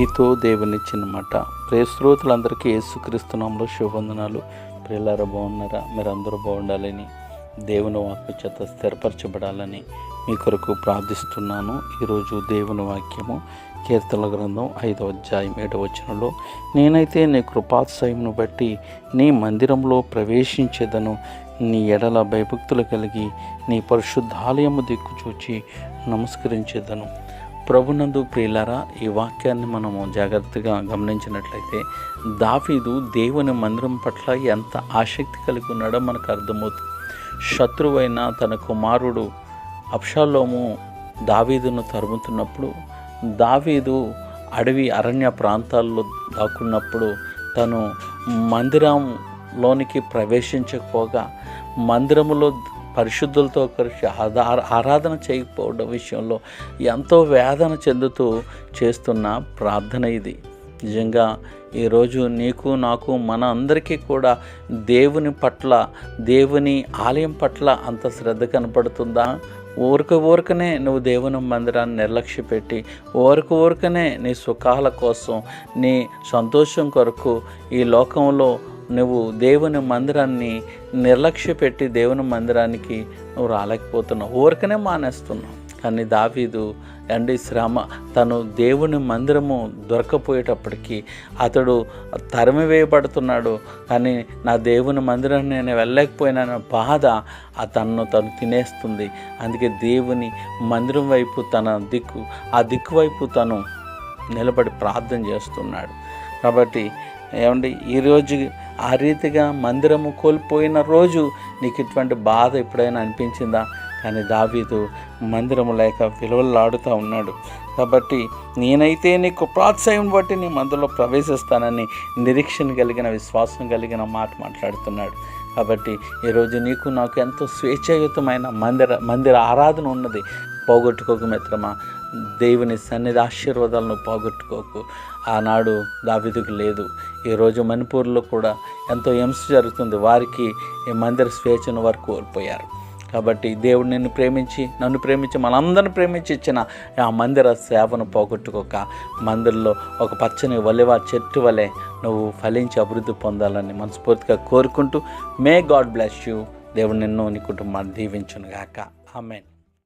మీతో దేవునిచ్చిన మాట ప్రే శ్రోతలందరికీ యేసుక్రీస్తునామంలో శుభవందనాలు. ప్రియులారా బాగున్నారా? మీరందరూ బాగుండాలని దేవుని వాక్య చేత స్థిరపరచబడాలని మీ కొరకు ప్రార్థిస్తున్నాను. ఈరోజు దేవుని వాక్యము కీర్తన గ్రంథం ఐదవ అధ్యాయం ఏడవ వచనంలో నేనైతే నీ కృపాశ్రయమును బట్టి నీ మందిరంలో ప్రవేశించేదను నీ ఎడల భయభక్తులు కలిగి నీ పరిశుద్ధాలయము దిక్కు చూచి నమస్కరించేదను. ప్రభునందు ప్రియులారా ఈ వాక్యాన్ని మనము జాగ్రత్తగా గమనించినట్లయితే దావీదు దేవుని మందిరం పట్ల ఎంత ఆసక్తి కలిగి ఉన్నాడో మనకు అర్థమవుతుంది. శత్రువైన తన కుమారుడు అప్షాలోము దావీదును తరుముతున్నప్పుడు దావీదు అడవి అరణ్య ప్రాంతాల్లో దాక్కున్నప్పుడు తను మందిరంలోనికి ప్రవేశించకపోగా మందిరములో పరిశుద్ధులతో కలిసి ఆదా ఆరాధన చేయకపోవడం విషయంలో ఎంతో వేదన చెందుతూ చేస్తున్న ప్రార్థన ఇది. నిజంగా ఈరోజు నీకు నాకు మన అందరికీ కూడా దేవుని పట్ల దేవుని ఆలయం పట్ల అంత శ్రద్ధ కనపడుతుందా? ఊరికి ఊరికనే నువ్వు దేవుని మందిరాన్ని నిర్లక్ష్య పెట్టి ఊరక ఊరికనే నీ సుఖాల కోసం నీ సంతోషం కొరకు ఈ లోకంలో నువ్వు దేవుని మందిరాన్ని నిర్లక్ష్య పెట్టి దేవుని మందిరానికి నువ్వు రాలేకపోతున్నావు. ఊరికనే మానేస్తున్నావు. కానీ దావీదు అండి శ్రమ తను దేవుని మందిరము దొరకపోయేటప్పటికీ అతడు తరిమి వేయబడుతున్నాడు. కానీ నా దేవుని మందిరాన్ని నేను వెళ్ళలేకపోయినా బాధ ఆ తనను తను తినేస్తుంది. అందుకే దేవుని మందిరం వైపు తన దిక్కు ఆ దిక్కు వైపు తను నిలబడి ప్రార్థన చేస్తున్నాడు. కాబట్టి ఏమండి ఈరోజు ఆ రీతిగా మందిరము కోల్పోయిన రోజు నీకు ఇటువంటి బాధ ఎప్పుడైనా అనిపించిందా? కానీ దావీదు మందిరము లేక విలువలాడుతూ ఉన్నాడు. కాబట్టి నేనైతే నీకు ప్రోత్సాహం బట్టి నీ మందులో ప్రవేశిస్తానని నిరీక్షణ కలిగిన విశ్వాసం కలిగిన మాట మాట్లాడుతున్నాడు. కాబట్టి ఈరోజు నీకు నాకు ఎంతో స్వేచ్ఛాయుతమైన మందిర మందిర ఆరాధన ఉన్నది. పోగొట్టుకోకు మిత్రమా. దేవుని సన్నిధి ఆశీర్వాదాలను పోగొట్టుకోకు. ఆనాడు దావిదుకు లేదు. ఈరోజు మణిపూర్లో కూడా ఎంతో హింస జరుగుతుంది. వారికి ఈ మందిర స్వేచ్ఛను వారు కోల్పోయారు. కాబట్టి దేవుడు నిన్ను ప్రేమించి నన్ను ప్రేమించి మనందరిని ప్రేమించి ఇచ్చిన ఆ మందిర సేవను పోగొట్టుకోక. మందిరంలో ఒక పచ్చని వలెవ చెట్టు వలె నువ్వు ఫలించి అభివృద్ధి పొందాలని మనస్ఫూర్తిగా కోరుకుంటూ మే గాడ్ బ్లెస్ యూ. దేవుడు నిన్ను నీ కుటుంబాన్ని దీవించును గాక ఆమెన్.